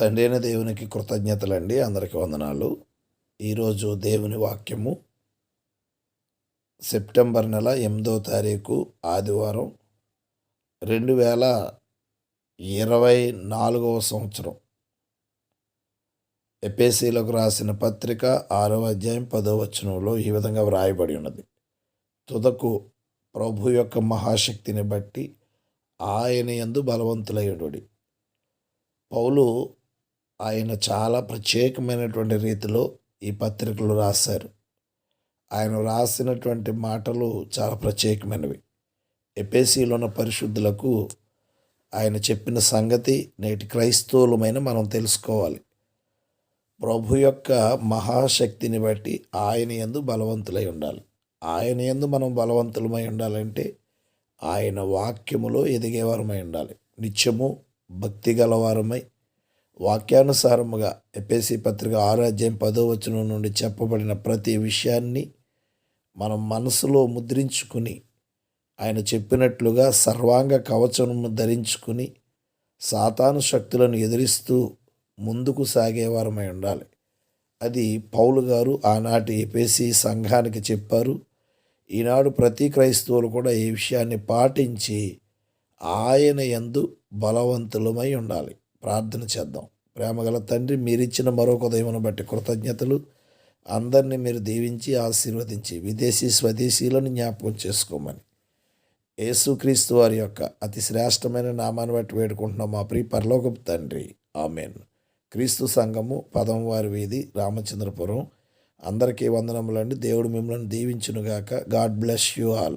తండ్రి అయిన దేవునికి కృతజ్ఞతలండి. అందరికి వందనాలు. ఈరోజు దేవుని వాక్యము సెప్టెంబర్ నెల ఎనిమిదో తారీఖు ఆదివారం రెండు వేల ఇరవై నాలుగవ సంవత్సరం. ఎపేసీలకు రాసిన పత్రిక ఆరవ అధ్యాయం పదో వచనంలో ఈ విధంగా వ్రాయబడి ఉన్నది. తుదకు ప్రభు యొక్క మహాశక్తిని బట్టి ఆయన యందు బలవంతులయ్యుడి పౌలు ఆయన చాలా ప్రత్యేకమైనటువంటి రీతిలో ఈ పత్రికలు రాశారు. ఆయన రాసినటువంటి మాటలు చాలా ప్రత్యేకమైనవి. ఎపేసీలో ఉన్న పరిశుద్ధులకు ఆయన చెప్పిన సంగతి నేటి క్రైస్తవులమైన మనం తెలుసుకోవాలి. ప్రభు యొక్క మహాశక్తిని బట్టి ఆయన ఎందు బలవంతులై ఉండాలి. ఆయన ఎందు మనం బలవంతులమై ఉండాలంటే ఆయన వాక్యములో ఎదిగేవారమై ఉండాలి. నిత్యము భక్తి గలవారమై వాక్యానుసారముగా ఎపేసి పత్రిక ఆరాధ్యం పదో వచనం నుండి చెప్పబడిన ప్రతి విషయాన్ని మనం మనసులో ముద్రించుకుని ఆయన చెప్పినట్లుగా సర్వాంగ కవచమును ధరించుకుని సాతాను శక్తులను ఎదిరిస్తూ ముందుకు సాగేవారమై ఉండాలి. అది పౌలు గారు ఆనాటి ఎపేసి సంఘానికి చెప్పారు. ఈనాడు ప్రతి క్రైస్తవులు కూడా ఈ విషయాన్ని పాటించి ఆయన యందు బలవంతులమై ఉండాలి. ప్రార్థన చేద్దాం. ప్రేమగల తండ్రి మీరిచ్చిన మరొక ఉదయమును బట్టి కృతజ్ఞతలు. అందరినీ మీరు దీవించి ఆశీర్వదించి విదేశీ స్వదేశీలను జ్ఞాపకం చేసుకోమని. యేసుక్రీస్తు వారి యొక్క అతి శ్రేష్టమైన నామాన్ని బట్టి వేడుకుంటున్నాం మా ప్రియ పరలోకపు తండ్రి. ఆమెన్. క్రీస్తు సంఘము పదం వారి వీధి రామచంద్రపురం. అందరికీ వందనములండి. దేవుడు మిమ్మల్ని దీవించునుగాక. God bless you all.